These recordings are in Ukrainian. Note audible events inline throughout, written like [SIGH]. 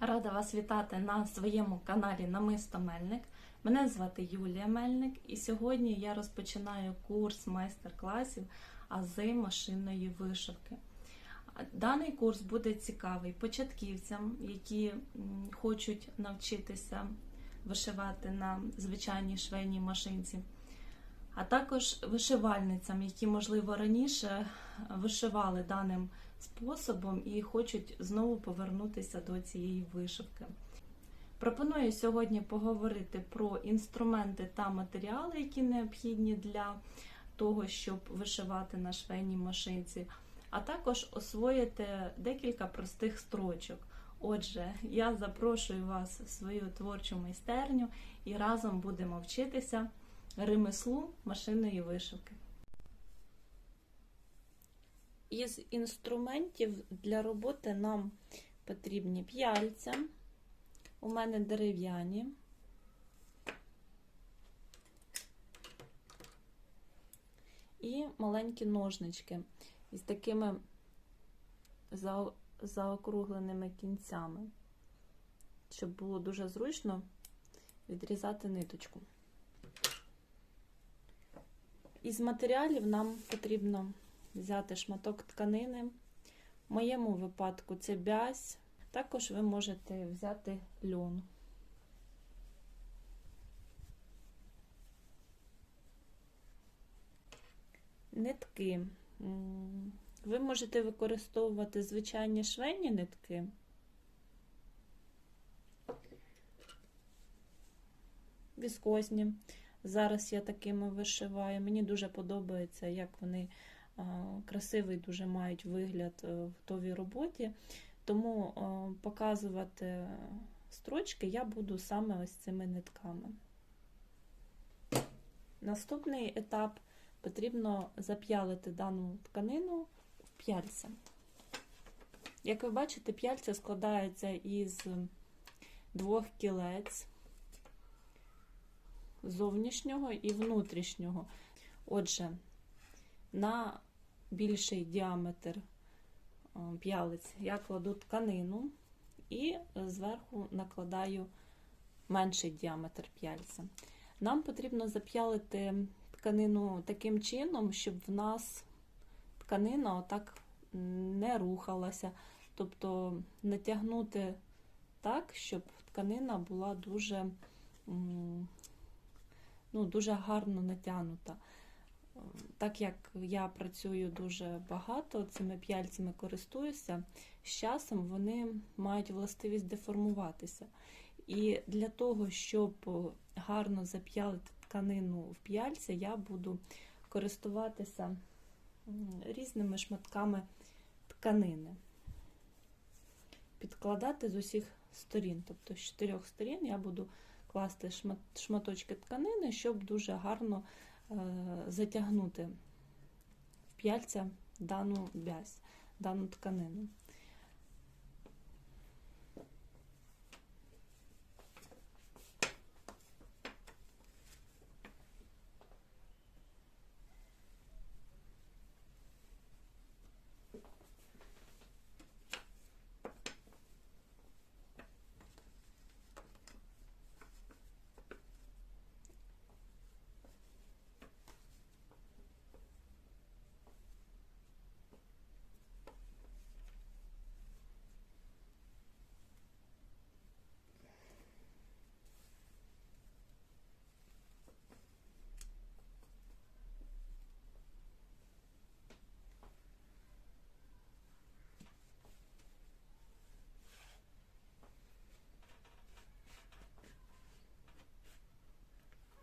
Рада вас вітати на своєму каналі Намисто Мельник. Мене звати Юлія Мельник, і сьогодні я розпочинаю курс майстер-класів ази машинної вишивки. Даний курс буде цікавий початківцям, які хочуть навчитися вишивати на звичайній швейній машинці, а також вишивальницям, які, можливо, раніше вишивали даним способом і хочуть знову повернутися до цієї вишивки. Пропоную сьогодні поговорити про інструменти та матеріали, які необхідні для того, щоб вишивати на швейній машинці, а також освоїти декілька простих строчок. Отже, я запрошую вас в свою творчу майстерню і разом будемо вчитися ремеслу машинної вишивки. Із інструментів для роботи нам потрібні п'яльця. У мене дерев'яні. І маленькі ножнички із такими заокругленими кінцями, щоб було дуже зручно відрізати ниточку. Із матеріалів нам потрібно взяти шматок тканини. В моєму випадку це бязь. Також ви можете взяти льон. Нитки. Ви можете використовувати звичайні швейні нитки. Віскозні. Зараз я такими вишиваю. Мені дуже подобається, як вони красивий дуже мають вигляд е, в готовій роботі. Тому показувати строчки я буду саме ось цими нитками. Наступний етап потрібно зап'ялити дану тканину в п'яльця. Як ви бачите, п'яльця складається із двох кілець зовнішнього і внутрішнього. Отже, на більший діаметр п'ялиць я кладу тканину і зверху накладаю менший діаметр п'яльця. Нам потрібно зап'ялити тканину таким чином, щоб в нас тканина отак не рухалася. Тобто натягнути так, щоб тканина була дуже ну, дуже гарно натягнута. Так як я працюю дуже багато, цими п'яльцями користуюся, з часом вони мають властивість деформуватися. І для того, щоб гарно зап'ялити тканину в п'яльці, я буду користуватися різними шматками тканини, підкладати з усіх сторін, тобто з чотирьох сторін я буду класти шматочки тканини, щоб дуже гарно затягнути в п'яльця дану бязь, дану тканину.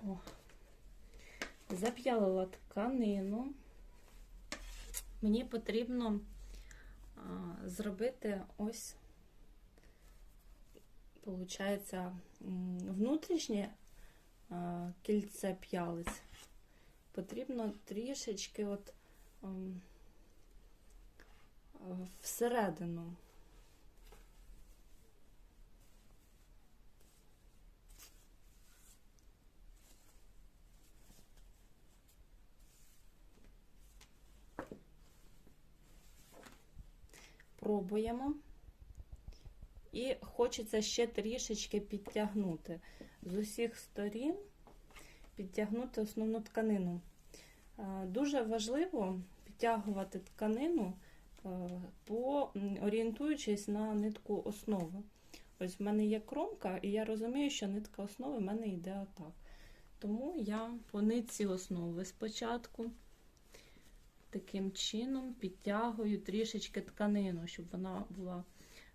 О, зап'ялила тканину. Мені потрібно зробити ось, виходить, внутрішнє кільце п'ялиць. Потрібно трішечки от а, всередину. Пробуємо. І хочеться ще трішечки підтягнути з усіх сторін, підтягнути основну тканину. Е, Дуже важливо підтягувати тканину, е, по, орієнтуючись на нитку основи. Ось в мене є кромка, і я розумію, що нитка основи в мене йде отак. Тому я по нитці основи спочатку таким чином підтягую трішечки тканину, щоб вона була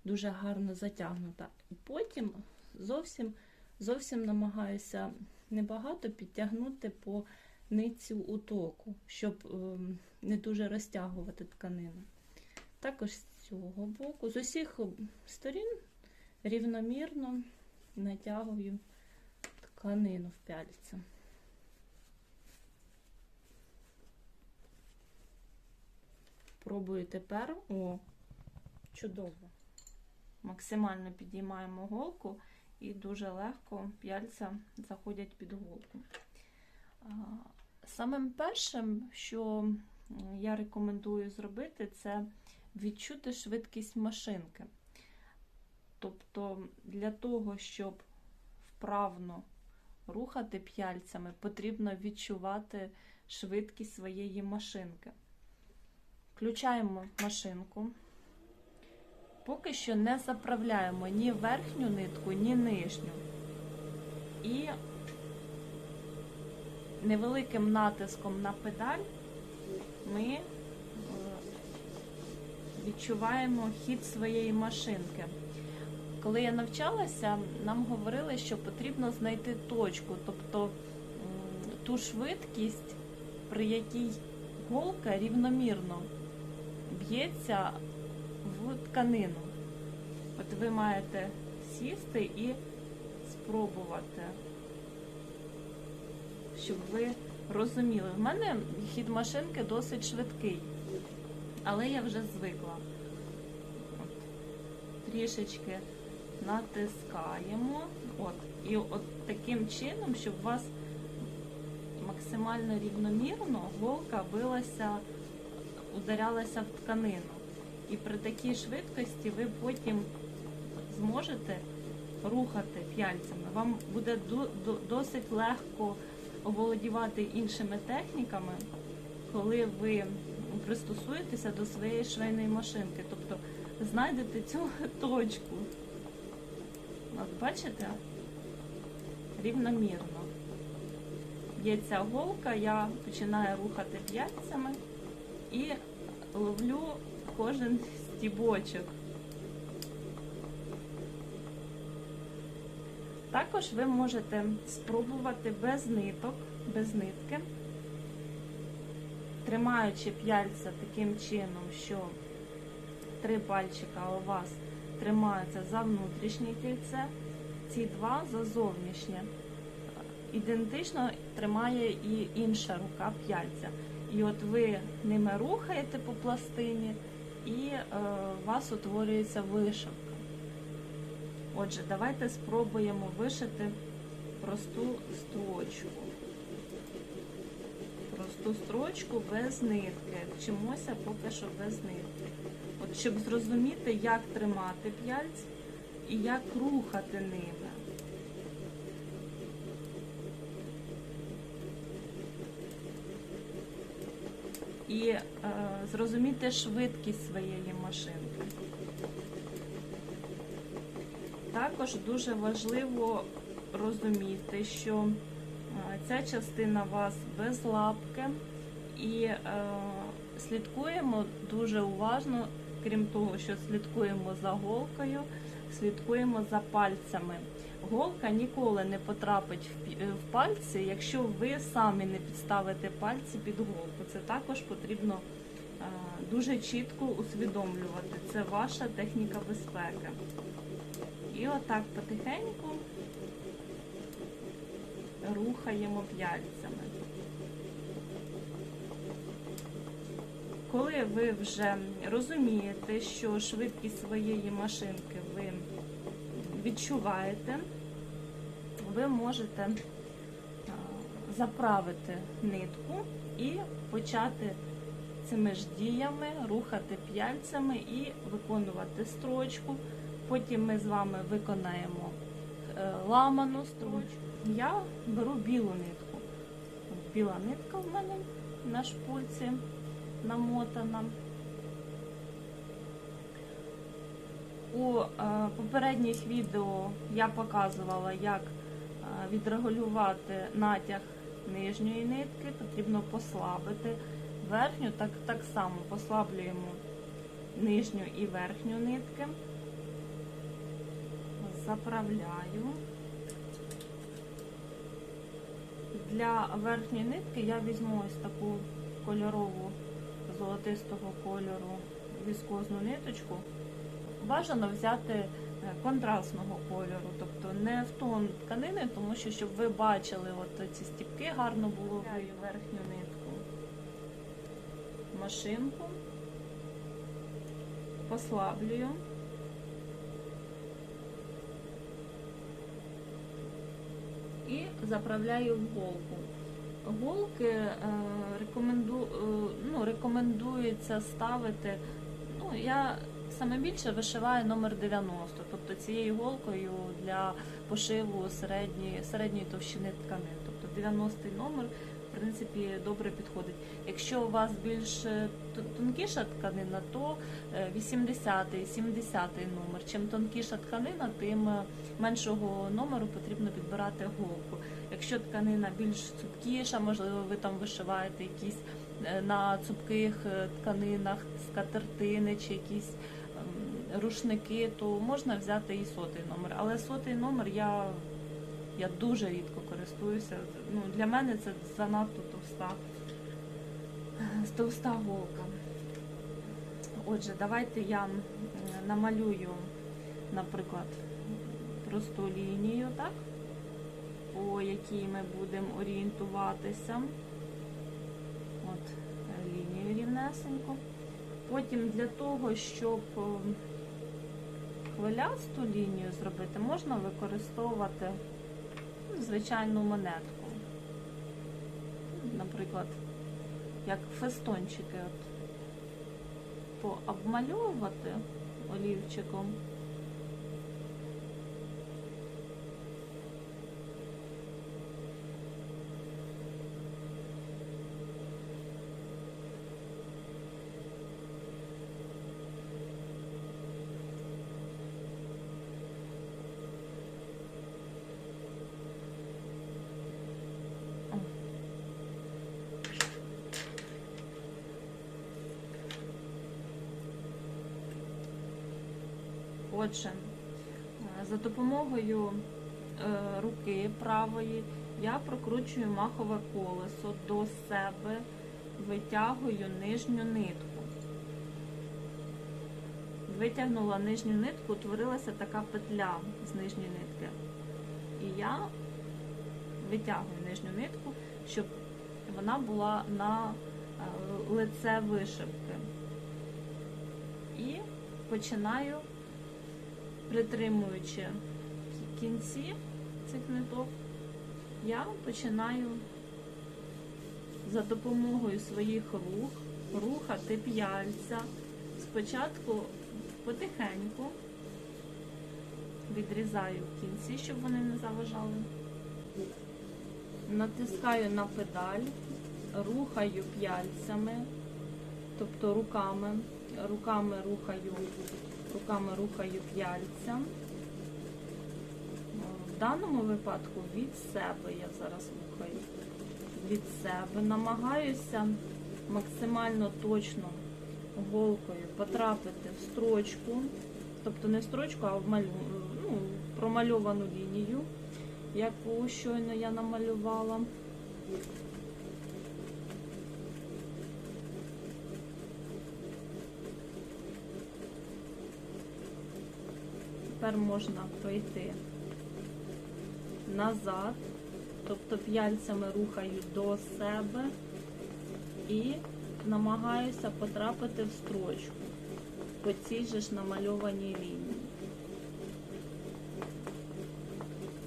дуже гарно затягнута. І потім зовсім, зовсім намагаюся небагато підтягнути по нитці утоку, щоб ем, не дуже розтягувати тканину. Також з цього боку, з усіх сторін рівномірно натягую тканину в пяльця. Пробую тепер. О, чудово. Максимально підіймаємо голку і дуже легко п'яльця заходять під голку. Самим першим, що я рекомендую зробити, це відчути швидкість машинки. Тобто для того, щоб вправно рухати п'яльцями, потрібно відчувати швидкість своєї машинки. Включаємо машинку. Поки що не заправляємо ні верхню нитку, ні нижню. І невеликим натиском на педаль ми е, відчуваємо хід своєї машинки. Коли я навчалася, нам говорили, що потрібно знайти точку, тобто ту швидкість, при якій голка рівномірно б'ється в тканину. От ви маєте сісти і спробувати, щоб ви розуміли. В мене хід машинки досить швидкий, але я вже звикла. От, трішечки натискаємо. От, і от таким чином, щоб у вас максимально рівномірно голка билася, ударялася в тканину. І при такій швидкості ви потім зможете рухати п'яльцями. Вам буде до- до- досить легко оволодівати іншими техніками, коли ви пристосуєтеся до своєї швейної машинки. Тобто знайдете цю [LAUGHS] точку. От бачите? Рівномірно. Є ця голка, я починаю рухати п'яльцями і ловлю кожен стібочок. Також ви можете спробувати без ниток, без нитки, тримаючи п'яльця таким чином, що три пальчика у вас тримаються за внутрішнє кільце, ці два за зовнішнє. Ідентично тримає і інша рука п'яльця. І от ви ними рухаєте по пластині, і е, у вас утворюється вишивка. Отже, давайте спробуємо вишити просту строчку. Просту строчку без нитки. Вчимося поки що без нитки. От щоб зрозуміти, як тримати п'яльць і як рухати ними. І е, зрозуміти швидкість своєї машинки. Також дуже важливо розуміти, що е, ця частина вас без лапки, і е, слідкуємо дуже уважно, крім того, що слідкуємо за голкою, слідкуємо за пальцями. Голка ніколи не потрапить в в пальці, якщо ви самі не підставите пальці під голку. Це також потрібно е, дуже чітко усвідомлювати. Це ваша техніка безпеки. І отак потихеньку рухаємо п'яльцями. Коли ви вже розумієте, що швидкість своєї машинки ви відчуваєте, ви можете заправити нитку і почати цими ж діями рухати п'яльцями і виконувати строчку Потім ми з вами виконаємо е, ламану строчку. Я беру білу нитку. Біла нитка в мене на шпульці намотана. У е, попередніх відео я показувала, як е, відрегулювати натяг нижньої нитки. Потрібно послабити верхню, так, так само послаблюємо нижню і верхню нитки. Заправляю. Для верхньої нитки я візьму ось таку кольорову золотистого кольору віскозну ниточку. Бажано взяти е, контрастного кольору, тобто не в тон тканини, тому що щоб ви бачили от ці стіпки, гарно було верхню нитку. Машинку послаблюю. І заправляю в голку. Голки е, рекоменду, е, ну, рекомендується ставити. Ну, я саме більше вишиваю номер 90, тобто цією голкою для пошиву середньої, середньої товщини тканин. Тобто 90 номер, в принципі, добре підходить. Якщо у вас більш е, тонкіша тканина, то 80-й, 70-й номер. Чим тонкіша тканина, тим е, меншого номеру потрібно підбирати голку. Якщо тканина більш цупкіша, можливо, ви там вишиваєте якісь е, на цупких е, тканинах скатертини чи якісь рушники, то можна взяти і сотий номер. Але сотий номер я, я дуже рідко користуюся. Ну, для мене це занадто товста, товста голка. Отже, давайте я намалюю, наприклад, просту лінію, так? по якій ми будемо орієнтуватися. От лінію рівнесенько. Потім для того, щоб хвилясту лінію зробити, можна використовувати ну, звичайну монетку. Наприклад, як фестончики от, пообмальовувати олівчиком. Отже, е, за допомогою е, руки правої я прокручую махове колесо до себе, витягую нижню нитку. Витягнула нижню нитку, утворилася така петля з нижньої нитки. І я витягую нижню нитку, щоб вона була на е, лице вишивки. І починаю притримуючи кінці цих ниток, я починаю за допомогою своїх рук рухати п'яльця. Спочатку потихеньку відрізаю кінці, щоб вони не заважали. Натискаю на педаль, рухаю п'яльцями, тобто руками, руками рухаю руками рухаю п'яльця. В даному випадку від себе я зараз рухаю. Від себе. Намагаюся максимально точно голкою потрапити в строчку, тобто не в строчку, а в малю, ну, промальовану лінію, яку щойно я намалювала. Тепер можна пройти назад, тобто п'яльцями рухаю до себе і намагаюся потрапити в строчку по цій же ж намальованій лінії.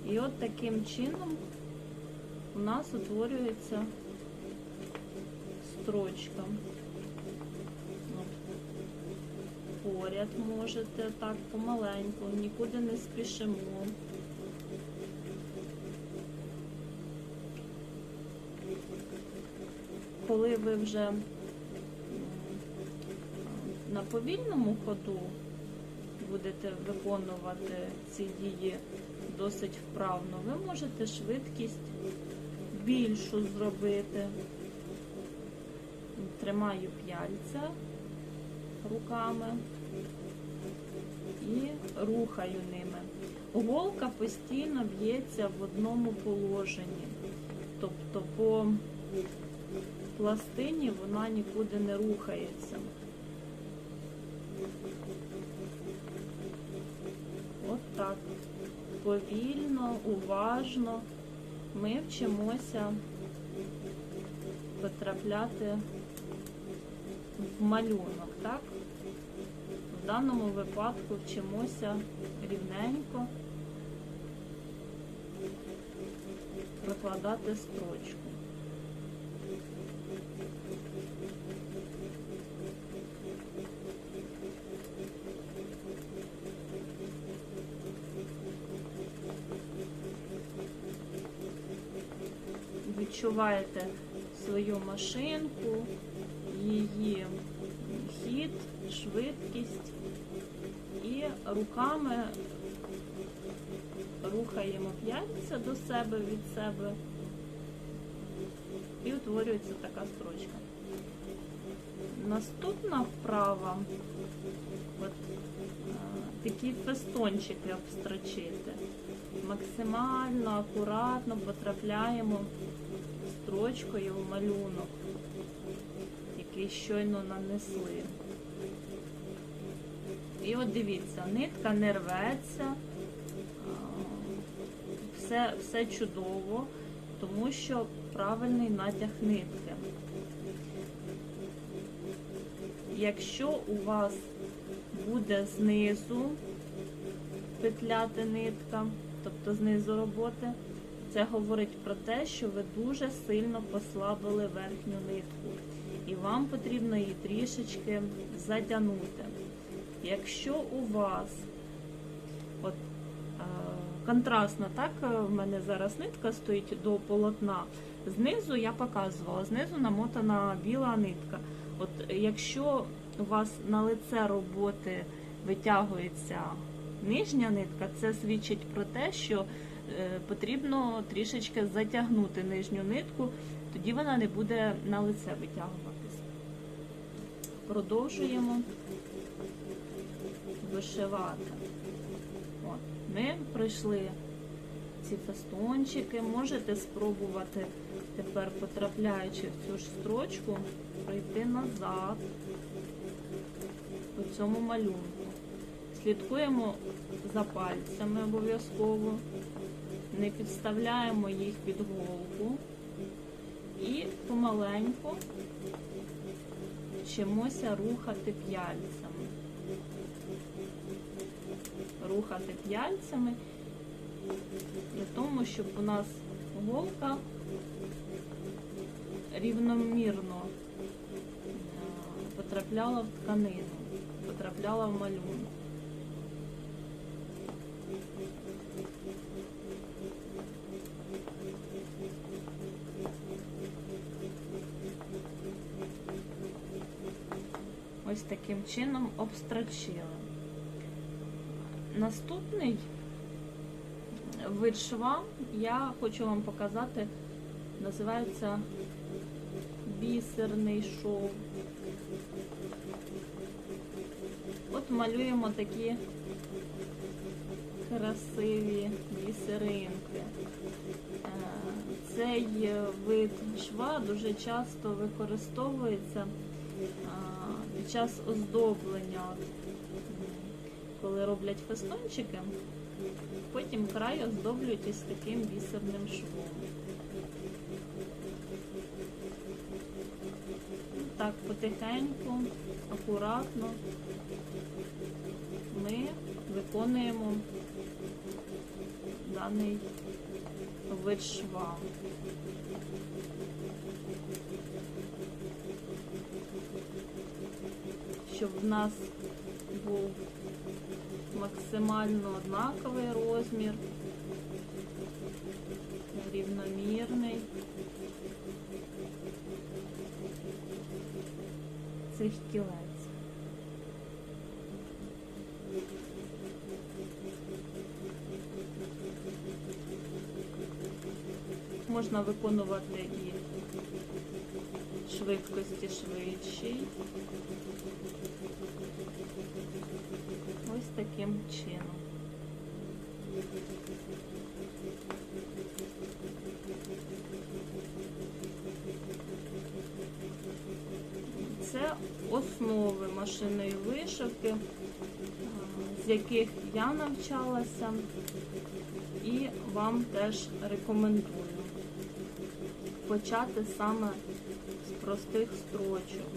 І от таким чином у нас утворюється строчка. Поряд можете так помаленьку, нікуди не спішимо. Коли ви вже на повільному ходу будете виконувати ці дії досить вправно, ви можете швидкість більшу зробити. Тримаю п'яльця руками і рухаю ними. Голка постійно б'ється в одному положенні, тобто по пластині вона нікуди не рухається. От так. Повільно, уважно ми вчимося потрапляти в малюнок, так? В даному випадку вчимося рівненько прокладати строчку. Відчуваєте свою машинку, її швидкість і руками рухаємо п'ятця до себе від себе і утворюється така строчка. Наступна вправа от, е, такі фестончики обстрочити. Максимально акуратно потрапляємо строчкою в малюнок, який щойно нанесли. І от дивіться, нитка не рветься, все, все чудово, тому що правильний натяг нитки. Якщо у вас буде знизу петляти нитка, тобто знизу роботи, це говорить про те, що ви дуже сильно послабили верхню нитку. І вам потрібно її трішечки затягнути. Якщо у вас от, е, контрастна, так, е, в мене зараз нитка стоїть до полотна, знизу я показувала, знизу намотана біла нитка. От якщо у вас на лице роботи витягується нижня нитка, це свідчить про те, що е, потрібно трішечки затягнути нижню нитку, тоді вона не буде на лице витягуватись. Продовжуємо вишивати. От, ми пройшли ці фестончики, можете спробувати тепер, потрапляючи в цю ж строчку, пройти назад по цьому малюнку. Слідкуємо за пальцями обов'язково, не підставляємо їх під голку і помаленьку вчимося рухати п'яльцями. Рухати п'яльцями для того, щоб у нас голка рівномірно е, потрапляла в тканину, потрапляла в малюнок. Ось таким чином обстрочили. Наступний вид шва я хочу вам показати, називається бісерний шов. От малюємо такі красиві бісеринки. Е, Цей вид шва дуже часто використовується е, під час оздоблення. Коли роблять фестончики, потім край оздоблюють ось таким бісерним швом. Так, потихеньку, акуратно ми виконуємо даний вид шва. Щоб в нас був максимально однаковий розмір, рівномірний. Цих кілець. Можна виконувати і швидкості швидші. Ось таким чином. Це основи машинної вишивки, з яких я навчалася і вам теж рекомендую почати саме з простих строчок.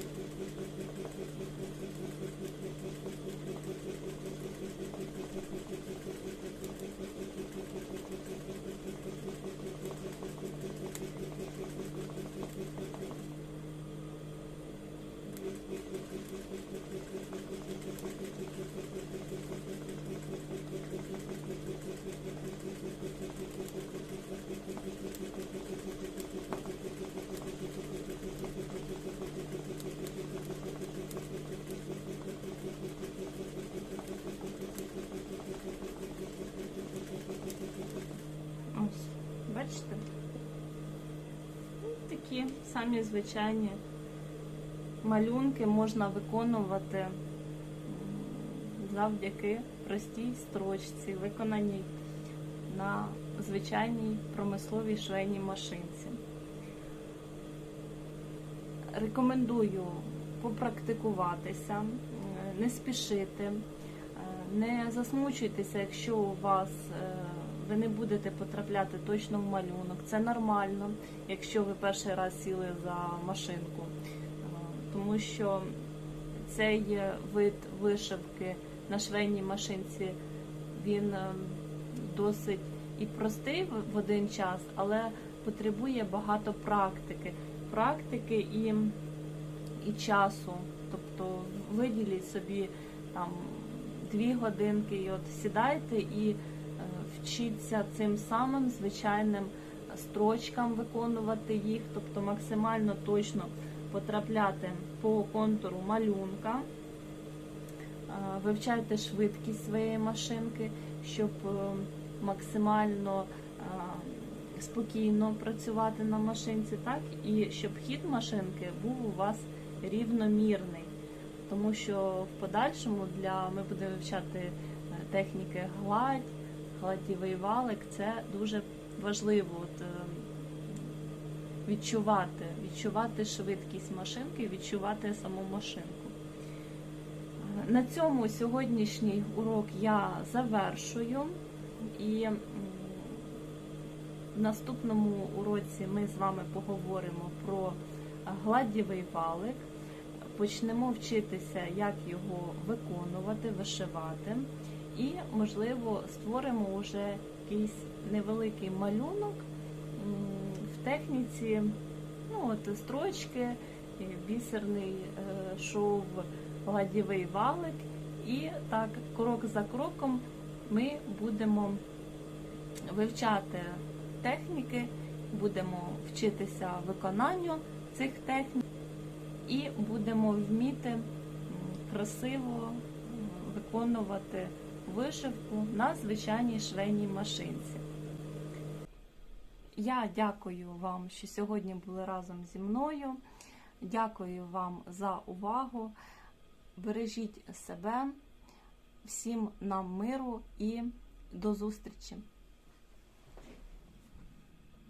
Ось, бачите? Ось Такі самі звичайні малюнки можна виконувати завдяки простій строчці, виконаній на звичайній промисловій швейній машинці. Рекомендую попрактикуватися, не спішити, е, не засмучуйтеся, якщо у вас е, ви не будете потрапляти точно в малюнок. Це нормально, якщо ви перший раз сіли за машинку, Е, тому що цей вид вишивки на швейній машинці він е, досить і простий в- один час, але потребує багато практики. Практики і, і часу. Тобто виділіть собі там дві годинки і от сідайте і вчіться цим самим звичайним строчкам виконувати їх, тобто максимально точно потрапляти по контуру малюнка. Е, Вивчайте швидкість своєї машинки, щоб е, максимально е, спокійно працювати на машинці, так і щоб хід машинки був у вас рівномірний. Тому що в подальшому для ми будемо вивчати техніки гладь, гладівий валик. Це дуже важливо от, е, відчувати, відчувати швидкість машинки, відчувати саму машинку. На цьому сьогоднішній урок я завершую і в наступному уроці ми з вами поговоримо про гладдєвий валик. Почнемо вчитися, як його виконувати, вишивати, і, можливо, створимо вже якийсь невеликий малюнок в техніці ну, от, строчки, бісерний е, шов, гладдєвий валик. І так, крок за кроком ми будемо вивчати техніки, будемо вчитися виконанню цих технік і будемо вміти красиво виконувати вишивку на звичайній швейній машинці. Я дякую вам, що сьогодні були разом зі мною. Дякую вам за увагу. Бережіть себе, всім нам миру і до зустрічі!